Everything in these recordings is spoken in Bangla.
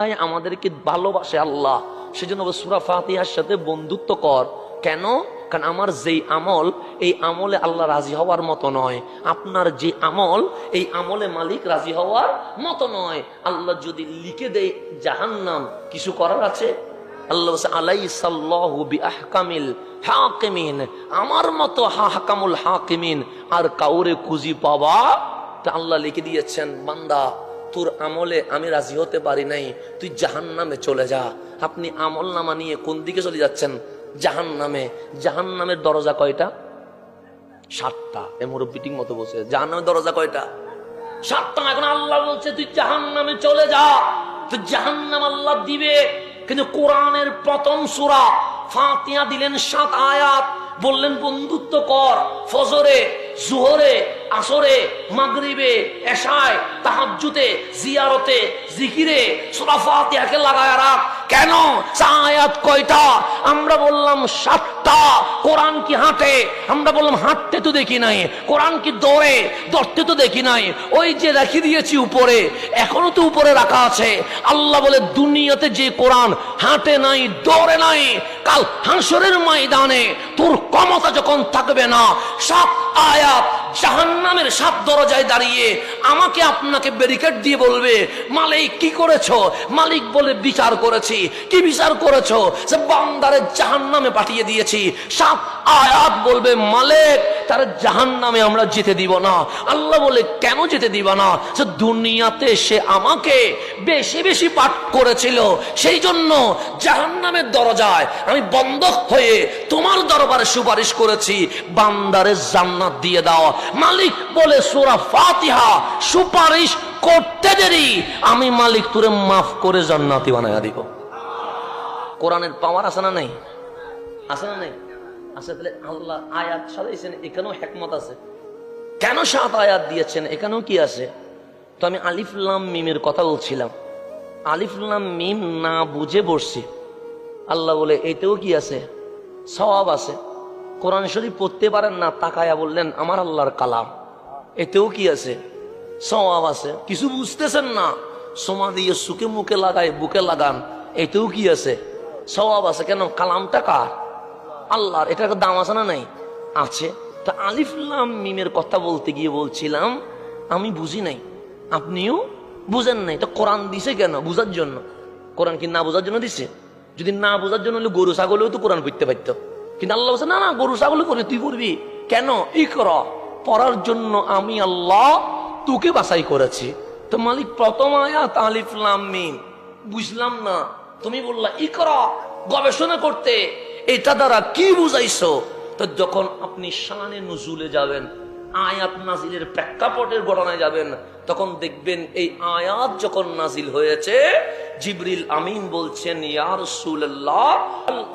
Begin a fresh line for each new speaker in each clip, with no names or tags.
তাই আমাদেরকে ভালোবাসে আল্লাহ। সেজন্য সুরা ফাতিহার সাথে বন্ধুত্ব কর। কেন? কারণ আমার যেই আমল, এই আমলে আল্লাহ রাজি হওয়ার মতো নয়। আপনার যে আমল, এই আমলে মালিক রাজি হওয়ার মতো নয়। আল্লাহ যদি লিখে দেয় জাহান্নাম, কিছু করার আছে? আল্লাহ হাকিমিন। আমার মতো হাকামুল হাকিমিন আর কাউরে খুঁজি তা আল্লাহ লিখে দিয়েছেন, বান্দা। তোর আমলে আমি রাজি হতে পারি নাই, তুই জাহান নামে চলে যা। আপনি আমল নামা নিয়ে কোন দিকে চলে যাচ্ছেন? জাহান নামে জাহান নামের দরজা কয়টা? সাতটা। এ মুরব্বিটির মতো বসে জাহান নামের দরজা কয়টা? সাতটা এখন আল্লাহ বলছে, তুই জাহান নামে চলে যা। তুই জাহান নাম আল্লাহ দিবে। কিন্তু কোরআনের প্রথম সুরা ফাতিয়া দিলেন সাত আয়াত। বললেন, বন্ধুত্ব কর, ফজরে, জুহরে আসরে, মাগরিবে, এশায় তাহাজ্জুতে জিয়ারতে, জিকিরে, সূরা ফাতিহাকে লাগায় রাখ। কেন? আয়াত কয়টা? আমরা বললাম সাতটা। কোরআন কি হাঁটে? আমরা বললাম হাঁটতে তো দেখি নাই। কোরআন কি দৌড়ে? দৌড়তে তো দেখি নাই। ওই যে রেখে দিয়েছি উপরে, এখনও তো উপরে রাখা আছে। আল্লাহ বলে, দুনিয়াতে যে কোরআন হাঁটে নাই, দৌড়ে নাই, কাল হাঁসরের ময়দানে তোর ক্ষমতা যখন থাকবে না, সাত আয়াত জাহান্নামের সাত দরজায় দাঁড়িয়ে আমাকে আপনাকে ব্যারিকেড দিয়ে বলবে, মালিক, কি করেছ? মালিক বলে, বিচার করেছি। কি বিচার করেছ? সে বান্দারে জাহান্নামে পাঠিয়ে দিয়েছি। সাত আয়াত বলবে, মালিক, তার জাহান্নামে আমরা যেতে দিব না। আল্লাহ বলে, কেন যেতে দিব না? সে দুনিয়াতে সে আমাকে বেশি বেশি পাঠ করেছিল। সেই জন্য জাহান্নামের দরজায় আমি বন্ধ হয়ে তোমার দরবারে সুপারিশ করেছি, বান্দারে জান্নাত দিয়ে দাও। মালিক বলে, সোরা ফাতিহা, সুপারিশ করতে দেরি। আমি মালিক তোরে মাফ করে জান্নাতি বানাইয়া দিব। কোরআনের পাওয়ার আছে না নেই? আছে না নেই? আছে তাহলে আল্লাহ আয়াত সাজাইছেন, এখানেও হেকমত আছে। কেন সাত আয়াত দিয়েছেন? এখানেও কি আছে? তো আমি আলিফুল্লাম মিমের কথা বলছিলাম। আলিফুল্লাম মিম না বুঝে বসছি। আল্লাহ বলে, এতেও কি আছে? সওয়াব আছে। কোরআন শরীফ পড়তে পারেন না, তাকায়া বললেন, আমার আল্লাহর কালাম। এতেও কি আছে? সওয়াব আছে। কিছু বুঝতেছেন না? সোমা দিয়ে সুখে মুখে লাগায়, বুকে লাগান, এতেও কি আছে? সওয়াব আছে কেন? কালামটা কার? আল্লাহর। এটা একটা দাম আছে না নাই? আছে। তা আলিফুল্লাম মিমের কথা বলতে গিয়ে বলছিলাম, আমি বুঝি নাই। আপনিও বুঝেন নাই। তো কোরআন দিছে কেন? বুঝার জন্য। কোরআন কি না বোঝার জন্য দিছে? যদি না বোঝার জন্য হলে গরু, ছাগলেও তো কোরআন পড়তে পারত। কিন্তু আল্লাহ বলছে, না না, গরু, ছাগল করে তুই পড়বি। কেন? ই কর পড়ার জন্য আমি আল্লাহ তোকে বাছাই করেছি। তো মালিক, প্রথম আয়াত আলিফলাম বুঝলাম না। তুমি বললা ই কর গবেষণা করতে। এটা দ্বারা কি বুঝাইছো? তো যখন আপনি শানে নজুলে যাবেন, আয়াত নাজিলের প্রেক্ষাপটের ঘটনায় যাবেন, তখন দেখবেন এই আয়াত যখন নাজিল হয়েছে জিবরিল আমিন বলছেন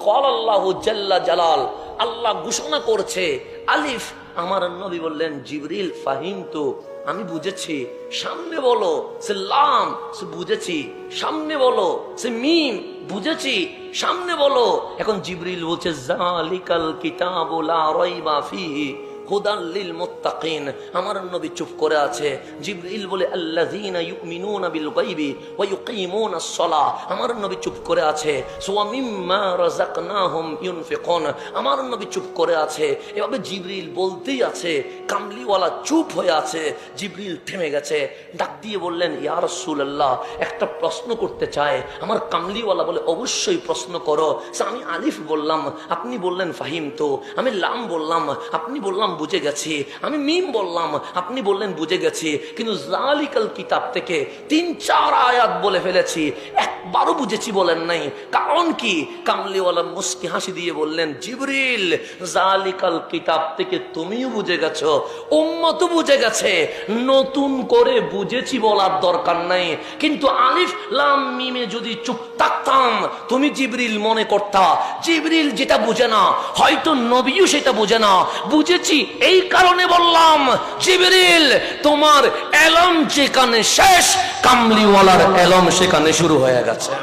আল্লাহ জাল্লা জালাল। আল্লাহ ঘোষণা করছে, আলিফ। আমার নবী বললেন, জিবরিল, ফাহিম তো, আমি বুঝেছি। সামনে বলো, সে লাম, সে বুঝেছি। সামনে বলো, সে মিম, বুঝেছি। সামনে বলো। এখন জিবরিল বলছে, জালিকাল কিতাবুলা রাইবা ফিহি। হুদাল্লিল মুত্তাকিন। আমার নবী চুপ করে আছে। জিবরিল বলে, আল্লাযীনা ইউমিনুনা বিল গায়বি ওয়া ইউকিমুনাস সালাহ আমার নবী চুপ করে আছে। সুওয়া মিম্মা রাযাকনাহুম ইউনফিকুন। আমার নবী চুপ করে আছে। এভাবে জিবরিল বলতেই আছে। কামলিওয়ালা চুপ হয়ে আছে। জিবরিল থেমে গেছে। ডাক দিয়ে বললেন, ইয়া রাসূলুল্লাহ, একটা প্রশ্ন করতে চায় আমার কামলিওয়ালা বলে, অবশ্যই প্রশ্ন করো। আমি আলিফ বললাম, আপনি বললেন ফাহিম তো আমি লাম বললাম, আপনি বললাম বুঝে গেছি। আমি মিম বললাম, আপনি বললেন বুঝে গেছি, কিন্তু জালিকাল কিতাব থেকে তিন, চার আয়াত বলে ফেলেছি। একবারও বুঝেছি বলেন নাই। কারণ কি? কামলিওয়ালা মুস্কি হাসি দিয়ে বললেন, জিবরিল, জালিকাল কিতাব থেকে তুমিও বুঝে গেছো উম্মত বুঝে গেছে। নতুন করে বুঝেছি বলার দরকার নাই। কিন্তু আলিফ লাম মিমে যদি চুপ থাকতাম, তুমি জিবরিল মনে করতা। জিবরিল যেটা বুঝে না, হয়তো নবীও সেটা বুঝে না। বুঝেছি এই কারণে বললাম জিবরিল তোমার এলম যেখানে শেষ কামলিওয়ালার এলম সেখানে শুরু হয়ে গেছে।